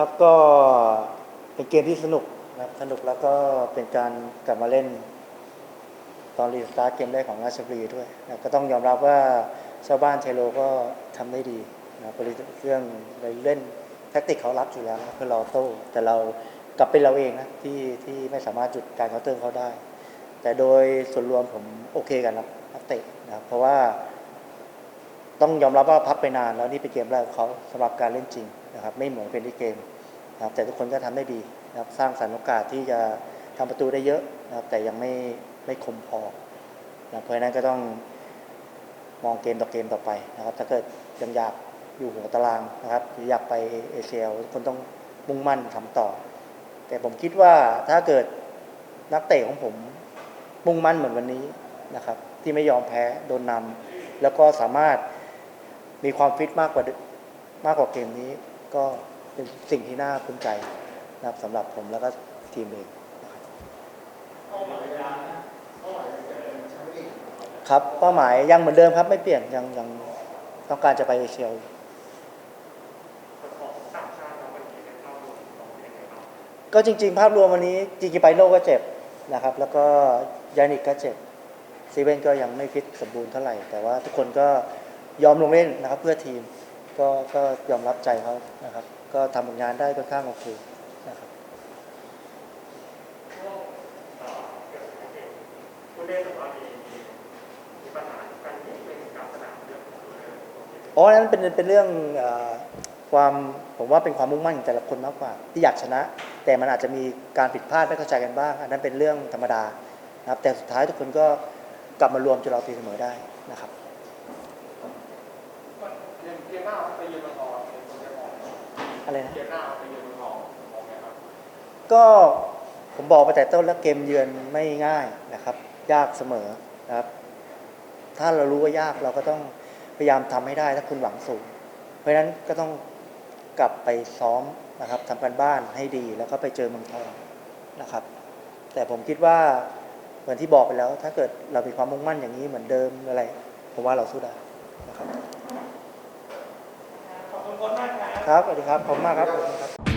ครับก็เป็นเกมที่สนุกนะครับสนุกแล้วก็เป็นการกลับมาเล่น ตอนรีสตาร์ทเกมแรกของราชบุรีด้วยนะก็ต้องยอมรับว่าชาวบ้านเทโลก็ทำได้ดีนะบริเรื่องเล่นแท็กติกเขารับอยู่แล้วนะเพื่อรอโต้แต่เรากลับเป็นเราเองนะที่ที่ไม่สามารถจุดการเคาน์เตอร์เขาได้ แต่โดยส่วนรวมผมโอเคกันนะนักเตะนะครับเพราะว่า ต้องยอมรับว่าพักไปนานแล้วนี่เป็นเกมแรกของเขาสำหรับการเล่นจริง นะครับไม่เหมือนเป็นที่เกมนะครับแต่ทุกคนก็ทำได้ดีนะครับสร้างสรรค์โอกาสที่จะทำประตูได้เยอะนะครับแต่ยังไม่ไม่คมพอนะเพราะฉะนั้นก็ต้องมองเกมต่อเกมต่อไปนะครับ ถ้าเกิดยังอยากอยู่หัวตารางนะครับหรืออยากไปเอเชียทุกคนต้องมุ่งมั่นทำต่อ แต่ผมคิดว่าถ้าเกิดนักเตะของผมมุ่งมั่นเหมือนวันนี้นะครับ ที่ไม่ยอมแพ้โดนนำแล้วก็สามารถมีความฟิตมากกว่ามากกว่าเกมนี้ ก็เป็นสิ่งที่น่าภูมิใจนะครับสำหรับผมแล้วก็ทีมเองครับเป้าหมายยังเหมือนเดิมครับไม่เปลี่ยนยังยังต้องการจะไปเอเชียก็จริง ๆ ภาพรวมวันนี้จริไปโลกก็เจ็บนะครับ แล้วก็ยานิกก็เจ็บซีเว่นก็ยังไม่ฟิตสมบูรณ์เท่าไหร่ แต่ว่าทุกคนก็ยอมลงเล่นนะครับเพื่อทีม ก็ก็ยอมรับใจเขานะครับ ก็ทำผลงานได้ค่อนข้างโอเคนะครับผู้เล่นหรือว่ามีมีมีปัญหาการยิงเป็นการสนามเรื่องของตัวเองอ๋อนั้นเป็นเป็นเรื่องเอ่อความผมว่าเป็นความมุ่งมั่นของแต่ละคนมากกว่า ที่อยากชนะ แต่มันอาจจะมีการผิดพลาดไม่เข้าใจกันบ้าง อันนั้นเป็นเรื่องธรรมดานะครับแต่สุดท้ายทุกคนก็กลับมารวมจนเราตีเสมอได้นะครับเกมเกม หน้าไปยือนเมือเป็นคนจะมออะไรนะเกมหน้าไปเยือนเมืองทองมองไงครับก็ผมบอกไปแต่ต้นแล้วเกมเยือนไม่ง่ายนะครับ ยากเสมอนะครับ ถ้าเรารู้ว่ายากเราก็ต้องพยายามทำให้ได้ถ้าคุณหวังสูง เพราะฉะนั้นก็ต้องกลับไปซ้อมนะครับทำการบ้านให้ดีแล้วก็ไปเจอเมืองทองนะครับ แต่ผมคิดว่าเหมือนที่บอกไปแล้ว ถ้าเกิดเรามีความมุ่งมั่นอย่างนี้เหมือนเดิมอะไร ผมว่าเราสู้ได้นะครับ ครับสวัสดีครับ ขอบคุณมากครับ